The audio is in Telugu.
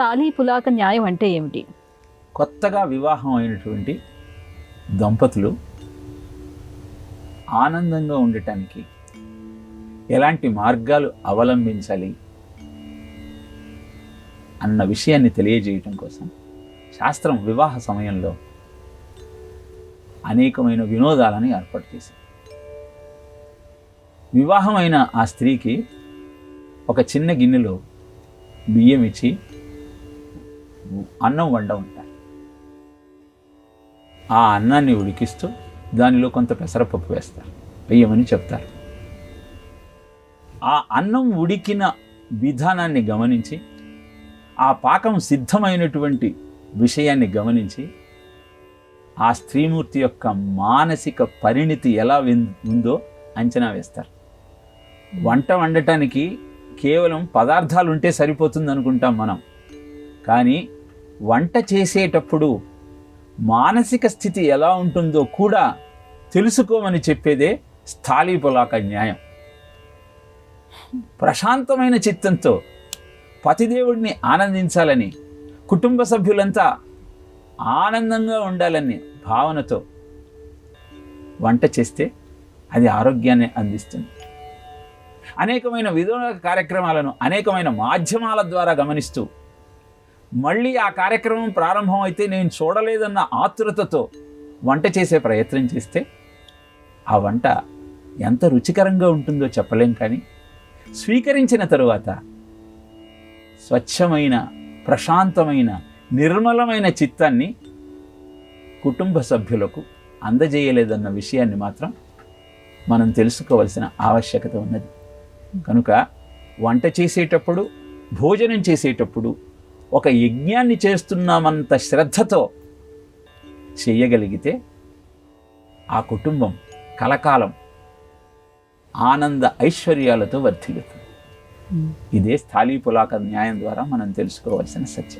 తాళీ పులాక న్యాయం అంటే ఏమిటి? కొత్తగా వివాహం అయినటువంటి దంపతులు ఆనందంగా ఉండటానికి ఎలాంటి మార్గాలు అవలంబించాలి అన్న విషయాన్ని తెలియజేయటం కోసం శాస్త్రం వివాహ సమయంలో అనేకమైన వినోదాలను ఏర్పాటు చేసింది. వివాహమైన ఆ స్త్రీకి ఒక చిన్న గిన్నెలో బియ్యం ఇచ్చి అన్నం వండ ఉంటారు. ఆ అన్నాన్ని ఉడికిస్తూ దానిలో కొంత పెసరపప్పు వేస్తారు. వేయమని చెప్తారు. ఆ అన్నం ఉడికిన విధానాన్ని గమనించి ఆ పాకం సిద్ధమైనటువంటి విషయాన్ని గమనించి ఆ స్త్రీమూర్తి యొక్క మానసిక పరిణితి ఎలా ఉందో అంచనా వేస్తారు. వంట వండటానికి కేవలం పదార్థాలు ఉంటే సరిపోతుంది అనుకుంటాం మనం. కానీ వంట చేసేటప్పుడు మానసిక స్థితి ఎలా ఉంటుందో కూడా తెలుసుకోమని చెప్పేదే స్థాళీపులాక న్యాయం. ప్రశాంతమైన చిత్తంతో పతిదేవుడిని ఆనందించాలని కుటుంబ సభ్యులంతా ఆనందంగా ఉండాలని భావనతో వంట చేస్తే అది ఆరోగ్యాన్ని అందిస్తుంది. అనేకమైన విధుల కార్యక్రమాలను అనేకమైన మాధ్యమాల ద్వారా గమనిస్తూ మళ్ళీ ఆ కార్యక్రమం ప్రారంభం అయితే నేను చూడలేదన్న ఆతురతతో వంట చేసే ప్రయత్నం చేస్తే ఆ వంట ఎంత రుచికరంగా ఉంటుందో చెప్పలేం కానీ స్వీకరించిన తరువాత స్వచ్ఛమైన ప్రశాంతమైన నిర్మలమైన చిత్తాన్ని కుటుంబ సభ్యులకు అందజేయలేదన్న విషయాన్ని మాత్రం మనం తెలుసుకోవలసిన ఆవశ్యకత ఉన్నది. కనుక వంట చేసేటప్పుడు భోజనం చేసేటప్పుడు ఒక యజ్ఞాన్ని చేస్తున్నామంత శ్రద్ధతో చేయగలిగితే ఆ కుటుంబం కలకాలం ఆనంద ఐశ్వర్యాలతో వర్ధిల్లుతుంది. ఇదే స్థాళీ పులాక న్యాయం ద్వారా మనం తెలుసుకోవాల్సిన సత్యం.